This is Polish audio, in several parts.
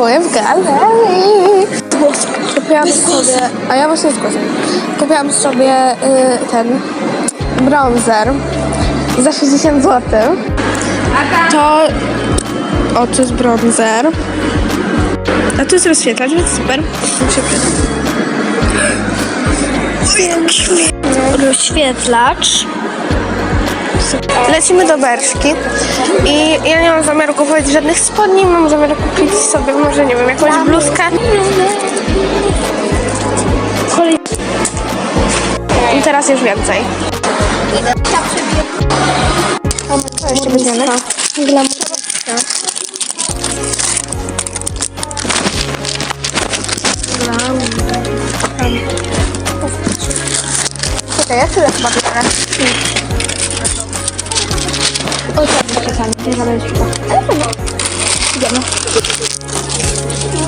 w galerii. Kupiłam sobie, a ja właśnie zgłaszam. Kupiłam sobie y, ten bronzer za 60 zł. To, o to jest bronzer. A tu jest rozświetlacz, więc super. Muszę Rozświetlacz. Lecimy do Berszki i ja nie mam zamiaru kupować żadnych spodni, mam zamiar kupić sobie może, nie wiem, jakąś bluzkę. I teraz już więcej. To jeszcze będziemy. Czekaj, ja tyle chyba biorę. O, tak, czasami, nie zależy Idziemy.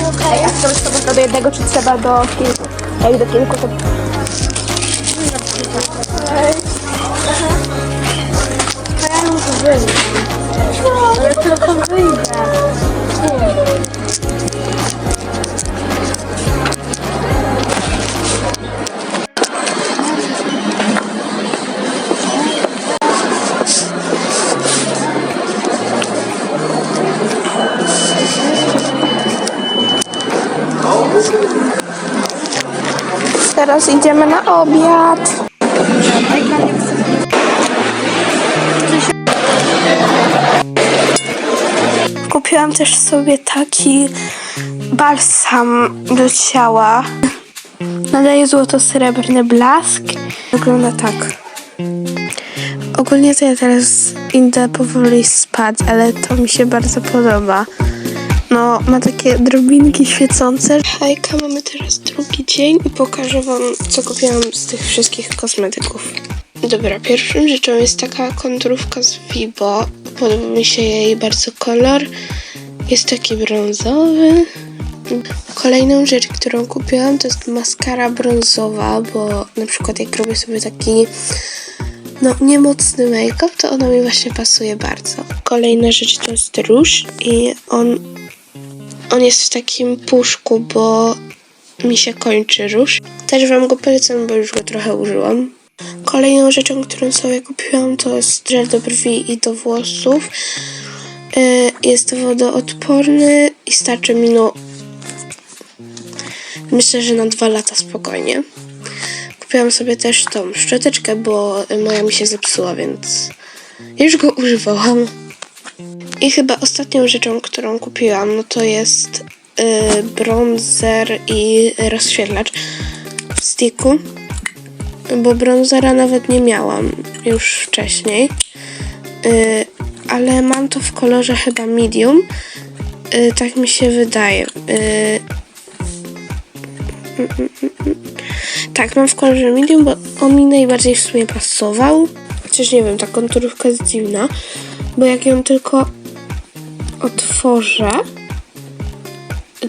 Okej, a chcesz to do jednego, czy trzeba do kilku? Jak do kilku, to... Ja muszę wyjść. Ale tylko wyjdę. Teraz idziemy na obiad. Kupiłam też sobie taki balsam do ciała. Nadaje złoto-srebrny blask. Wygląda tak. Ogólnie to ja teraz idę powoli spać, ale to mi się bardzo podoba. No, ma takie drobinki świecące. Hejka, mamy teraz drugi dzień i pokażę wam, co kupiłam z tych wszystkich kosmetyków. Dobra, pierwszą rzeczą jest taka konturówka z Vibo. Podoba mi się jej bardzo kolor. Jest taki brązowy. Kolejną rzecz, którą kupiłam, to jest maskara brązowa, bo na przykład jak robię sobie taki no, niemocny make-up, to ona mi właśnie pasuje bardzo. Kolejna rzecz to jest róż i on on jest w takim puszku, bo mi się kończy róż. Też wam go polecam, bo już go trochę użyłam. Kolejną rzeczą, którą sobie kupiłam, to jest żel do brwi i do włosów. Yy, Jest wodoodporny i starczy mi no myślę, że na dwa lata spokojnie. Kupiłam sobie też tą szczoteczkę, bo moja mi się zepsuła, więc już go używałam. I chyba ostatnią rzeczą, którą kupiłam, no to jest y, bronzer i rozświetlacz w sticku. Bo bronzera nawet nie miałam już wcześniej. Y, ale mam to w kolorze chyba medium. Y, tak mi się wydaje. Y, tak, mam w kolorze medium, bo on mi najbardziej w sumie pasował. Chociaż nie wiem, ta konturówka jest dziwna, bo jak ją tylko otworzę,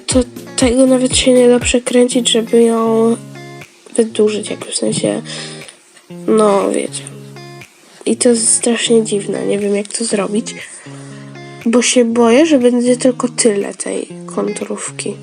to tego nawet się nie da przekręcić, żeby ją wydłużyć, jak w sensie, no wiecie. I to jest strasznie dziwne, nie wiem jak to zrobić, bo się boję, że będzie tylko tyle tej konturówki.